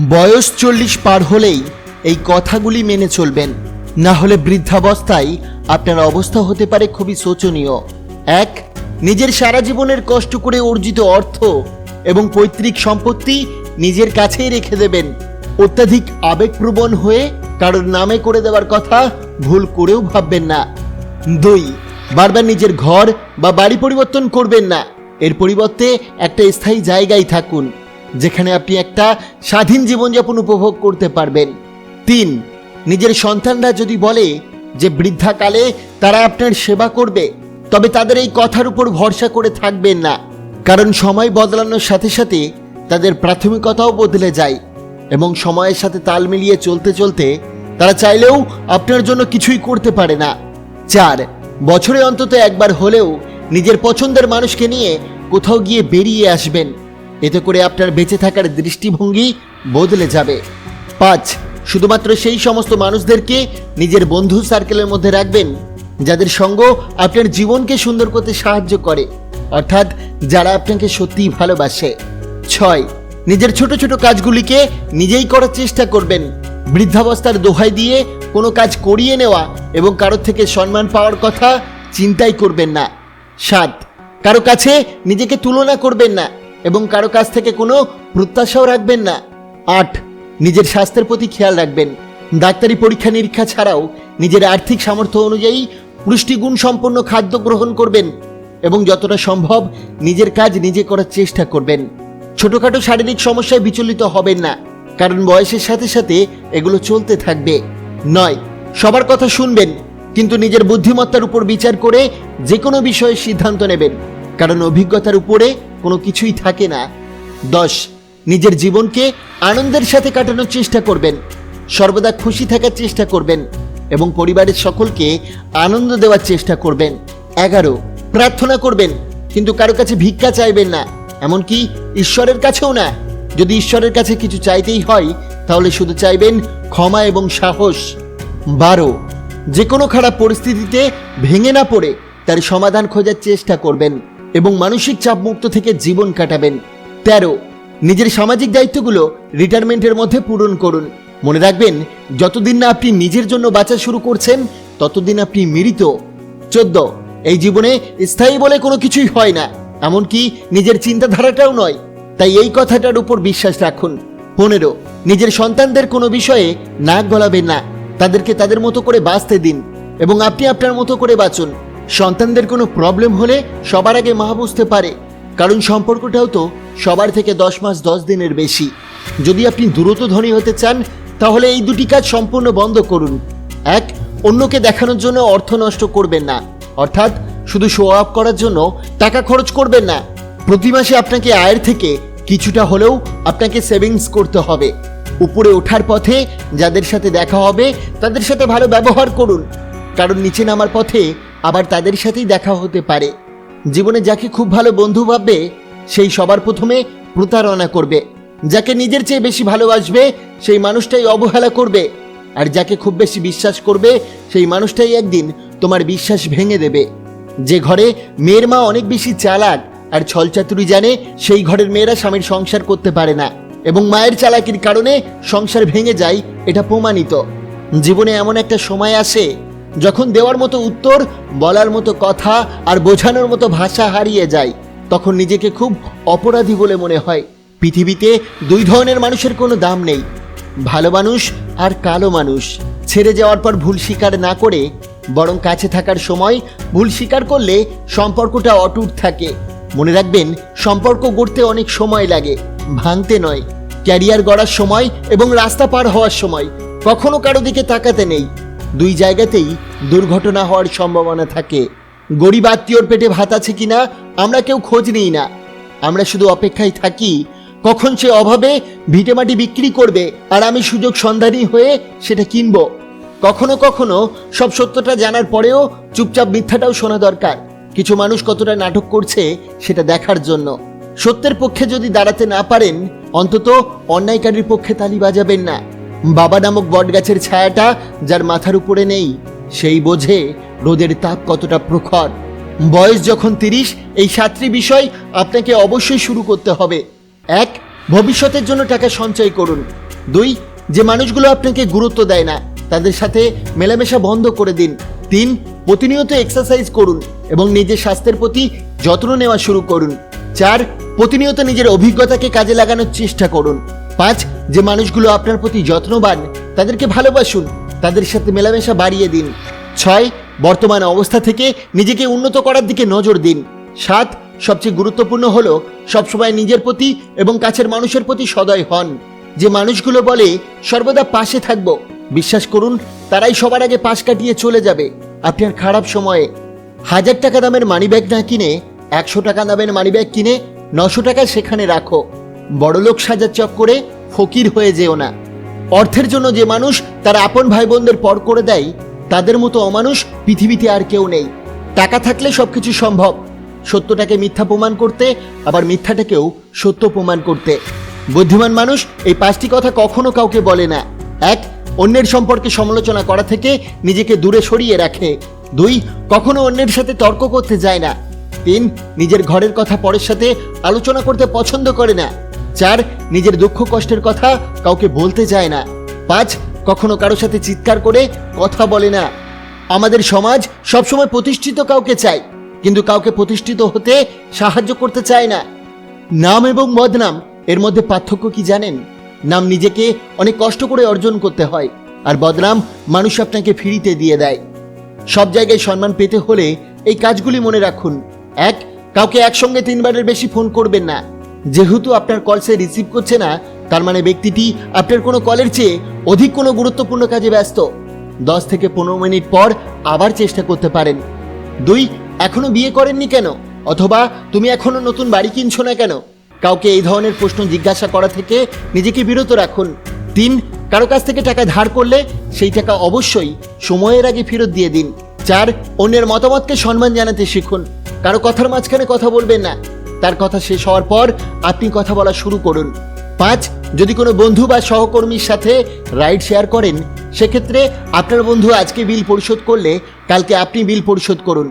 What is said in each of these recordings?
বয়স চল্লিশ পার হলেই এই কথাগুলি মেনে চলবেন। না হলে বৃদ্ধাবস্থায় আপনার অবস্থা হতে পারে খুবই শোচনীয়। এক, নিজের সারা জীবনের কষ্ট করে অর্জিত অর্থ এবং পৈতৃক সম্পত্তি নিজের কাছেই রেখে দেবেন। অত্যাধিক আবেগপ্রবণ হয়ে কারোর নামে করে দেওয়ার কথা ভুল করেও ভাববেন না। দুই, বারবার নিজের ঘর বা বাড়ি পরিবর্তন করবেন না। এর পরিবর্তে একটা স্থায়ী জায়গায় থাকুন। যেখানে আপনি একটা স্বাধীন জীবনযাপন উপভোগ করতে পারবেন। তিন, নিজের সন্তানরা যদি বলে যে বৃদ্ধাকালে তারা আপনার সেবা করবে, তবে তাদের এই কথার উপর ভরসা করে থাকবেন না। কারণ সময় বদলানোর সাথে সাথে তাদের প্রাথমিকতাও বদলে যায় এবং সময়ের সাথে তাল মিলিয়ে চলতে চলতে তারা চাইলেও আপনার জন্য কিছুই করতে পারে না। চার, বছরে অন্তত একবার হলেও নিজের পছন্দের মানুষকে নিয়ে কোথাও গিয়ে বেরিয়ে আসবেন। এতে করে আপনার বেঁচে থাকার দৃষ্টিভঙ্গি বদলে যাবে। পাঁচ, শুধুমাত্র সেই সমস্ত মানুষদেরকে নিজের বন্ধু সার্কেলের মধ্যে রাখবেন, যাদের সঙ্গ আপনার জীবনকে সুন্দর করতে সাহায্য করে, অর্থাৎ যারা আপনাকে সত্যিই ভালোবাসে। ছয়, নিজের ছোট ছোট কাজগুলিকে নিজেই করার চেষ্টা করবেন। বৃদ্ধাবস্থার দোহাই দিয়ে কোনো কাজ করিয়ে নেওয়া এবং কারোর থেকে সম্মান পাওয়ার কথা চিন্তাই করবেন না। সাত, কারও কাছে নিজেকে তুলনা করবেন না। এবং কারও কাছ থেকে কোনো প্রত্যাশাও রাখবেন না। আট, নিজের স্বাস্থ্যের প্রতি খেয়াল রাখবেন। ডাক্তারি পরীক্ষা নিরীক্ষা ছাড়াও নিজের আর্থিক সামর্থ্য অনুযায়ী পুষ্টিগুণ সম্পন্ন খাদ্য গ্রহণ করবেন এবং যতটা সম্ভব নিজের কাজ নিজে করার চেষ্টা করবেন। ছোটখাটো শারীরিক সমস্যায় বিচলিত হবেন না, কারণ বয়সের সাথে সাথে এগুলো চলতে থাকবে। নয়, সবার কথা শুনবেন, কিন্তু নিজের বুদ্ধিমত্তার উপর বিচার করে যে কোনো বিষয়ে সিদ্ধান্ত নেবেন, কারণ অভিজ্ঞতার উপরে কোনো কিছুই থাকে না। দশ, নিজের জীবনকে আনন্দের সাথে কাটানোর চেষ্টা করবেন, সর্বদা খুশি থাকার চেষ্টা করবেন এবং পরিবারের সকলকে আনন্দ দেওয়ার চেষ্টা করবেন। এগারো, প্রার্থনা করবেন, কিন্তু কারও কাছে ভিক্ষা চাইবেন না, এমনকি ঈশ্বরের কাছেও না। যদি ঈশ্বরের কাছে কিছু চাইতেই হয়, তাহলে শুধু চাইবেন ক্ষমা এবং সাহস। বারো, যে কোনো খারাপ পরিস্থিতিতে ভেঙে না পড়ে, তার সমাধান খোঁজার চেষ্টা করবেন। এবং মানসিক চাপমুক্ত থেকে জীবন কাটাবেন। তেরো, নিজের সামাজিক দায়িত্বগুলো রিটায়ারমেন্টের মধ্যে পূরণ করুন। মনে রাখবেন, যতদিন না আপনি নিজের জন্য বাঁচা শুরু করছেন, ততদিন আপনি মৃত। চোদ্দ, এই জীবনে স্থায়ী বলে কোনো কিছুই হয় না, এমনকি নিজের চিন্তাধারাটাও নয়। তাই এই কথাটার উপর বিশ্বাস রাখুন। পনেরো, নিজের সন্তানদের কোনো বিষয়ে নাক গলাবেন না। তাদেরকে তাদের মতো করে বাঁচতে দিন এবং আপনি আপনার মতো করে বাঁচুন। সন্তানদের কোনো প্রবলেম হলে সবার আগে মা বুঝতে পারে। কারণ সম্পর্কটাও তো সবার থেকে দশ মাস দশ দিনের বেশি। যদি আপনি দ্রুত ধনী হতে চান, তাহলে এই দুটি কাজ সম্পূর্ণ বন্ধ করুন। এক, অন্যকে দেখানোর জন্য অর্থ নষ্ট করবেন না। অর্থাৎ শুধু শো আপ করার জন্য টাকা খরচ করবেন না। প্রতি মাসে আপনাকে আয়ের থেকে কিছুটা হলেও আপনাকে সেভিংস করতে হবে। উপরে ওঠার পথে যাদের সাথে দেখা হবে, তাদের সাথে ভালো ব্যবহার করুন। কারণ নিচে নামার পথে আবার তাদের সাথেই দেখা হতে পারে। জীবনে যাকে খুব ভালো বন্ধু ভাববে, সেই সবার প্রথমে প্রতারণা করবে। যাকে নিজের চেয়ে বেশি ভালোবাসবে, সেই মানুষটাই অবহেলা করবে। আর যাকে খুব বেশি বিশ্বাস করবে, সেই মানুষটাই একদিন তোমার বিশ্বাস ভেঙে দেবে। যে ঘরে মেয়ের মা অনেক বেশি চালাক আর ছলচাতুরি জানে, সেই ঘরের মেয়েরা স্বামীর সংসার করতে পারে না। এবং মায়ের চালাকির কারণে সংসার ভেঙে যায়, এটা প্রমাণিত। জীবনে এমন একটা সময় আসে যখন দেওয়ার মতো উত্তর, বলার মতো কথা আর বোঝানোর মতো ভাষা হারিয়ে যায়, তখন নিজেকে খুব অপরাধী বলে মনে হয়। পৃথিবীতে দুই ধরনের মানুষের কোনো দাম নেই। ভালো মানুষ আর কালো মানুষ। ছেড়ে যাওয়ার পর ভুল স্বীকার না করে, বরং কাছে থাকার সময় ভুল স্বীকার করলে সম্পর্কটা অটুট থাকে। মনে রাখবেন, সম্পর্ক গড়তে অনেক সময় লাগে, ভাঙতে নয়। ক্যারিয়ার গড়ার সময় এবং রাস্তা পার হওয়ার সময়। কখনো কারও দিকে তাকাতে নেই। দুই জায়গাতেই দুর্ঘটনা হওয়ার সম্ভাবনা থাকে। গরিব আত্মীয়র পেটে ভাত আছে কিনা, আমরা কেউ খোঁজ নিই না। আমরা শুধু অপেক্ষায় থাকি, কখন সে অভাবে ভিটেমাটি বিক্রি করবে আর আমি সুযোগ সন্ধানী হয়ে সেটা কিনবো। কখনো কখনো সব সত্যটা জানার পরেও চুপচাপ মিথ্যাটাও শোনা দরকার। কিছু মানুষ কতটা নাটক করছে সেটা দেখার জন্য। সত্যের পক্ষে যদি দাঁড়াতে না পারেন, অন্তত অন্যায়কারীর পক্ষে তালি বাজাবেন না। বাবা নামক বটগাছের ছায়াটা যার মাথার উপরে নেই, সেই বোঝে রোদের তাপ কতটা প্রখর। বয়স যখন তিরিশ, এই সাতটি বিষয় আপনাকে অবশ্যই শুরু করতে হবে। এক, ভবিষ্যতের জন্য টাকা সঞ্চয় করুন। দুই, যে মানুষগুলো আপনাকে গুরুত্ব দেয় না, তাদের সাথে মেলামেশা বন্ধ করে দিন। তিন, প্রতিনিয়ত এক্সারসাইজ করুন এবং নিজের স্বাস্থ্যের প্রতি যত্ন নেওয়া শুরু করুন। চার, প্রতিনিয়ত নিজের অভিজ্ঞতাকে কাজে লাগানোর চেষ্টা করুন। পাঁচ, যে মানুষগুলো আপনার প্রতি যত্নবান, তাদেরকে ভালোবাসুন, তাদের সাথে মেলামেশা বাড়িয়ে দিন। ছয়, বর্তমান অবস্থা থেকে নিজেকে উন্নত করার দিকে নজর দিন। সাত, সবচেয়ে গুরুত্বপূর্ণ হলো সবসময় নিজের প্রতি এবং কাছের মানুষের প্রতি সদয় হন। যে মানুষগুলো বলে, সর্বদা পাশে থাকব বিশ্বাস করুন, তারাই সবার আগে পাশ কাটিয়ে চলে যাবে। আপনার খারাপ সময়ে হাজার টাকা দামের মানিব্যাগ না কিনে, একশো টাকা দামের মানিব্যাগ কিনে, নশো টাকা সেখানে রাখো। বড়লোক সাজার চক্করে ফকির হয়ে যেও না। অর্থের জন্য যে মানুষ তার আপন ভাই বোনদের পর করে দেয়, তাদের মতো অমানুষ পৃথিবীতে আর কেউ নেই। টাকা থাকলে সবকিছু সম্ভব। সত্যটাকে মিথ্যা প্রমাণ করতে, আবার মিথ্যাটাকেও সত্য প্রমাণ করতে। বুদ্ধিমান মানুষ এই পাঁচটি কথা কখনো কাউকে বলে না। এক, অন্যের সম্পর্কে সমালোচনা করা থেকে নিজেকে দূরে সরিয়ে রাখে। দুই, কখনো অন্যের সাথে তর্ক করতে যায় না। তিন, নিজের ঘরের কথা পরের সাথে আলোচনা করতে পছন্দ করে না। চার, নিজের দুঃখ কষ্টের কথা কাউকে বলতে চায় না। পাঁচ, কখনো কারোর সাথে চিৎকার করে কথা বলে না। আমাদের সমাজ সবসময় প্রতিষ্ঠিত কাউকে চায়, কিন্তু কাউকে প্রতিষ্ঠিত হতে সাহায্য করতে চায় না। নাম এবং বদনাম, এর মধ্যে পার্থক্য কি জানেন? নাম নিজেকে অনেক কষ্ট করে অর্জন করতে হয়, আর বদনাম মানুষ আপনাকে ফিরিতে দিয়ে দেয়। সব জায়গায় সম্মান পেতে হলে এই কাজগুলি মনে রাখুন। এক, কাউকে একসঙ্গে তিনবারের বেশি ফোন করবেন না। যেহেতু আপনার কল সে রিসিভ করছে না, তার মানে ব্যক্তিটি আপনার কোনো কলের চেয়ে অধিক কোনো গুরুত্বপূর্ণ কাজে ব্যস্ত। দশ থেকে পনেরো মিনিট পর আবার চেষ্টা করতে পারেন। দুই, এখনও বিয়ে করেননি কেন? অথবা তুমি এখনও নতুন বাড়ি কিনছো না কেন? কাউকে এই ধরনের প্রশ্ন জিজ্ঞাসা করা থেকে নিজেকে বিরত রাখুন। তিন, কারও কাছ থেকে টাকা ধার করলে সেই টাকা অবশ্যই সময়ের আগে ফেরত দিয়ে দিন। চার, অন্যের মতামতকে সম্মান জানাতে শিখুন। কারও কথার মাঝখানে কথা বলবেন না। তার কথা শেষ হওয়ার পর আপনি কথা বলা শুরু করুন। পাঁচ, যদি কোনো বন্ধু বা সহকর্মীর সাথে রাইড শেয়ার করেন, সেক্ষেত্রে আপনার বন্ধু আজকে বিল পরিশোধ করলে কালকে আপনি বিল পরিশোধ করুন।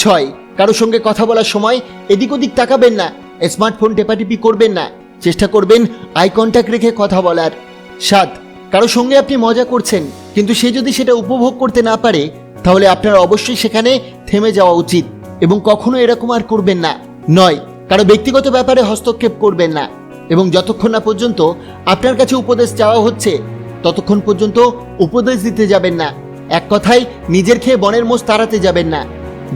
ছয় কারোর সঙ্গে কথা বলার সময় এদিক ওদিক তাকাবেন না, স্মার্টফোন টেপাটিপি করবেন না, চেষ্টা করবেন আই কন্ট্যাক্ট রেখে কথা বলার। সাত কারোর সঙ্গে আপনি মজা করছেন, কিন্তু সে যদি সেটা উপভোগ করতে না পারে, তাহলে আপনার অবশ্যই সেখানে থেমে যাওয়া উচিত এবং কখনো এরকম আর করবেন না। নয় কারও ব্যক্তিগত ব্যাপারে হস্তক্ষেপ করবেন না। এবং যতক্ষণ না পর্যন্ত আপনার কাছে উপদেশ চাওয়া হচ্ছে, ততক্ষণ পর্যন্ত উপদেশ দিতে যাবেন না। এক কথায়, নিজের খেয়ে বনের মোষ তাড়াতে যাবেন না।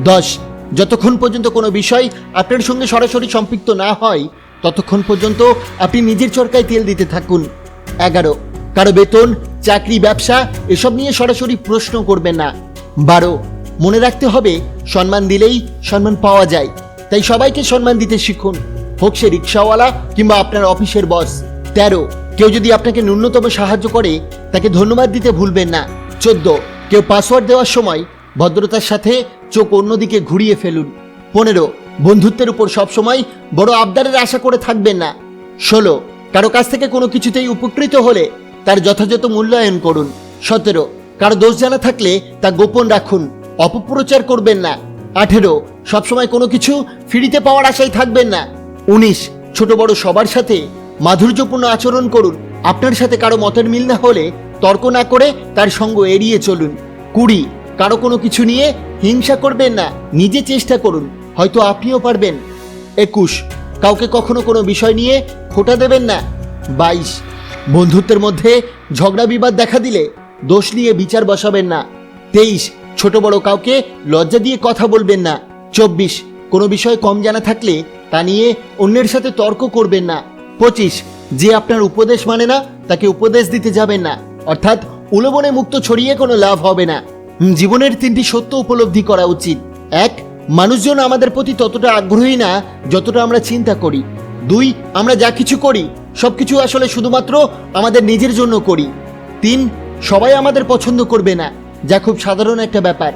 দশ, যতক্ষণ পর্যন্ত কোনো বিষয় আপনার সঙ্গে সরাসরি সম্পৃক্ত না হয়, ততক্ষণ পর্যন্ত আপনি নিজের চরকায় তেল দিতে থাকুন। এগারো, কারও বেতন, চাকরি, ব্যবসা এসব নিয়ে সরাসরি প্রশ্ন করবেন না। বারো, মনে রাখতে হবে, সম্মান দিলেই সম্মান পাওয়া যায়। তাই সবাইকে সম্মান দিতে শিখুন। হোক সে রিক্সাওয়ালা কিংবা আপনার অফিসের বস। তেরো, কেউ যদি আপনাকে ন্যূনতম সাহায্য করে, তাকে ধন্যবাদ দিতে ভুলবেন না। চোদ্দ, কেউ পাসওয়ার্ড দেওয়ার সময় ভদ্রতার সাথে চোখ অন্যদিকে ঘুরিয়ে ফেলুন। পনেরো, বন্ধুত্বের উপর সবসময় বড় আবদারের আশা করে থাকবেন না। ষোলো, কারও কাছ থেকে কোনো কিছুতেই উপকৃত হলে তার যথাযথ মূল্যায়ন করুন। সতেরো, কারও দোষ জানা থাকলে তা গোপন রাখুন। অপপ্রচার করবেন না। আঠেরো সবসময় কোনো কিছু ফ্রিতে পাওয়ার আশায় থাকবেন না। উনিশ, ছোট বড় সবার সাথে মাধুর্যপূর্ণ আচরণ করুন। আপনার সাথে কারও মতের মিল না হলে তর্ক না করে তার সঙ্গ এড়িয়ে চলুন। কুড়ি, কারও কোনো কিছু নিয়ে হিংসা করবেন না, নিজে চেষ্টা করুন, হয়তো আপনিও পারবেন। একুশ, কাউকে কখনো কোনো বিষয় নিয়ে খোটা দেবেন না। বাইশ, বন্ধুত্বের মধ্যে ঝগড়া বিবাদ দেখা দিলে দোষ নিয়ে বিচার বসাবেন না। তেইশ, ছোট বড় কাউকে লজ্জা দিয়ে কথা বলবেন না। চব্বিশ। কোনো বিষয় কম জানা থাকলে তা নিয়ে অন্যের সাথে তর্ক করবেন না। পঁচিশ, যে আপনার উপদেশ মানে না, তাকে উপদেশ দিতে যাবেন না। অর্থাৎ উলবনে মুক্ত ছড়িয়ে কোনো লাভ হবে না। জীবনের তিনটি সত্য উপলব্ধি করা উচিত। এক, মানুষজন আমাদের প্রতি ততটা আগ্রহী না যতটা আমরা চিন্তা করি। দুই, আমরা যা কিছু করি সব কিছু আসলে শুধুমাত্র আমাদের নিজের জন্য করি। তিন, সবাই আমাদের পছন্দ করবে না। যা খুব সাধারণ একটা ব্যাপার।